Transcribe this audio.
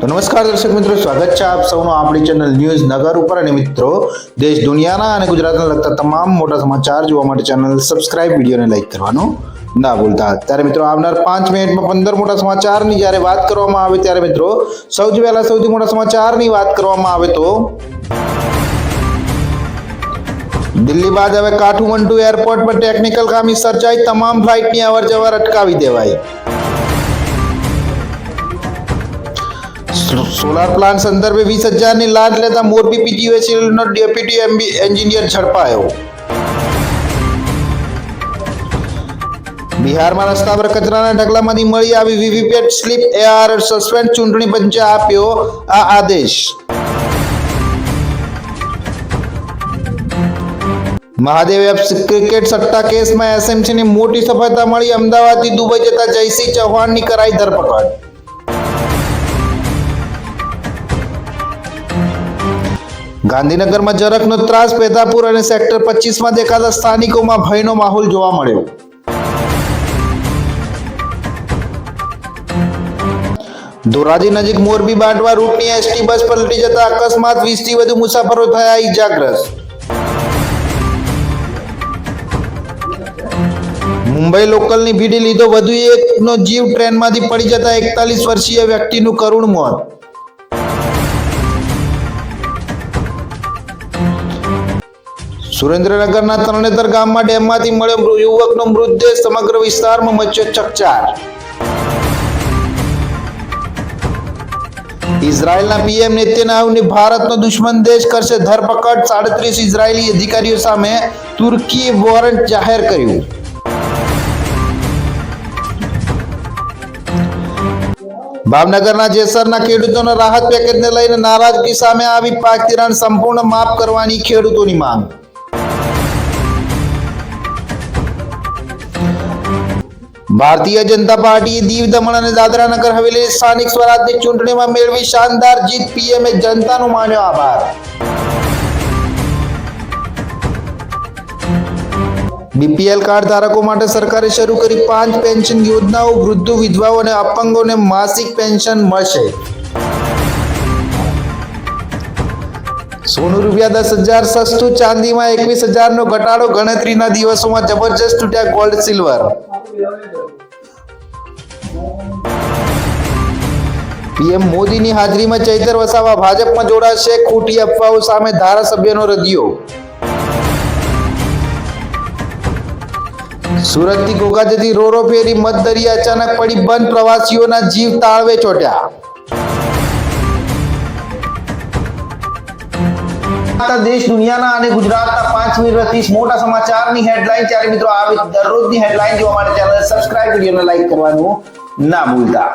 તો નમસ્કાર દર્શક મિત્રો, સ્વાગત છે આપ સૌનું આપણી ચેનલ ન્યૂઝ નગર ઉપર. અને મિત્રો, દેશ દુનિયાના અને ગુજરાતને લગતા તમામ મોટા સમાચાર જોવા માટે ચેનલ સબસ્ક્રાઇબ વિડીયોને લાઈક કરવાનું ના ભૂલતા. ત્યારે મિત્રો, આવનાર પાંચ મિનિટમાં પંદર મોટા સમાચારની જ્યારે વાત કરવામાં આવે ત્યારે મિત્રો, સૌથી પહેલા સૌથી મોટા સમાચારની વાત કરવામાં આવે તો દિલ્હી બાદ હવે કાઠુમંડુ એરપોર્ટ પર ટેકનિકલ ખામી સર્જાઈ, તમામ ફ્લાઇટની અવર જવર અટકાવી દેવાઈ. સોલાર પ્લાન્ટ સંદર્ભે વીસ હજારની લાંચ લેતા મોરબી પીજીવીસીએલનો ડેપ્યુટી એમબી એન્જિનિયર ઝડપાયો. બિહારમાં રસ્તા પર કચરાના ઢગલામાંથી મળી આવી વીવીપેટ સ્લીપ એઆર સસ્પેન્ડ ચૂંટણી પંચે આપ્યો આ આદેશ. મહાદેવ એપ્સ ક્રિકેટ સટ્ટા કેસમાં એસએમસીની મોટી સફળતા મળી. અમદાવાદથી દુબઈ જતા જયસિંહ ચૌહાણની કરાઈ ધરપકડ. ગાંધીનગરમાં જરકનો ત્રાસ પેદાપુર અને સેક્ટર પચીસમાં દેખાતા સ્થાનિકોમાં ભયનો માહોલ જોવા મળ્યો. ધોરાજી નજીક મોરબી બાંટવા રૂટની એસટી બસ પલટી જતા અકસ્માત, વીસથી વધુ મુસાફરો થયા ઈજાગ્રસ્ત. મુંબઈ લોકલની ભીડી લીધો વધુ એકનો જીવ ટ્રેનમાંથી પડી જતા એકતાલીસ વર્ષીય વ્યક્તિનું કરુણ મોત. સુરેન્દ્રનગરના તરણેતર ગામમાં ડેમમાંથી મળ્યો યુવકનો મૃતદેહ સમગ્ર વિસ્તારમાં મચ્યો ચકચાર. ઇઝરાયલના પીએમ નેતન્યાહુની ભારતનો દુશ્મન દેશ કરશે ધરપકડ, સાડત્રીસ ઇઝરાયેલી અધિકારીઓ સામે તુર્કીએ વોરંટ જાહેર કર્યું. ભાવનગરના જેસરના ખેડૂતોના રાહત પેકેજને લઈને નારાજગી સામે આવી પાક ધિરાણ સંપૂર્ણ માફ કરવાની ખેડૂતોની માંગ. ભારતીય જનતા પાર્ટીએ દીવ દમણ અને દાદરા નગર હવેલી સ્થાનિક સ્વરાજની ચૂંટણીમાં મેળવી શાનદાર જીત. પીએમએ જનતાનો માન્યો આભાર. બીપીએલ કાર્ડ ધારકો માટે સરકારે શરૂ કરી પાંચ પેન્શન યોજનાઓ. વૃદ્ધો, વિધવાઓ અને અપંગોને માસિક પેન્શન મળશે. સોનું રૂપિયા દસ હજાર, સસ્તું ચાંદીમાં એકવીસ હજારનો ઘટાડો. ગણતરીના દિવસોમાં જબરજસ્ત તૂટ્યા ગોલ્ડ સિલ્વર પીએમ મોદીની હાજરીમાં ચૈતર વસાવા ભાજપમાં જોડાશે, ખોટી અફવાઓ સામે ધારાસભ્યનો રદિયો. સુરતથી ઘોઘા જતી રોરો ફેરી દરિયા અચાનક પડી બંધ પ્રવાસીઓના જીવ તાળવે ચોટ્યા. દેશ દુનિયાના અને ગુજરાતના પાંચ મિનિટ ત્રીસ મોટા સમાચારની હેડલાઇન ત્યારે મિત્રો આવી દરરોજની હેડલાઇન જોવા માટે ચેનલ સબસ્ક્રાઇબ વિડીયોને લાઈક કરવાનું ના ભૂલતા.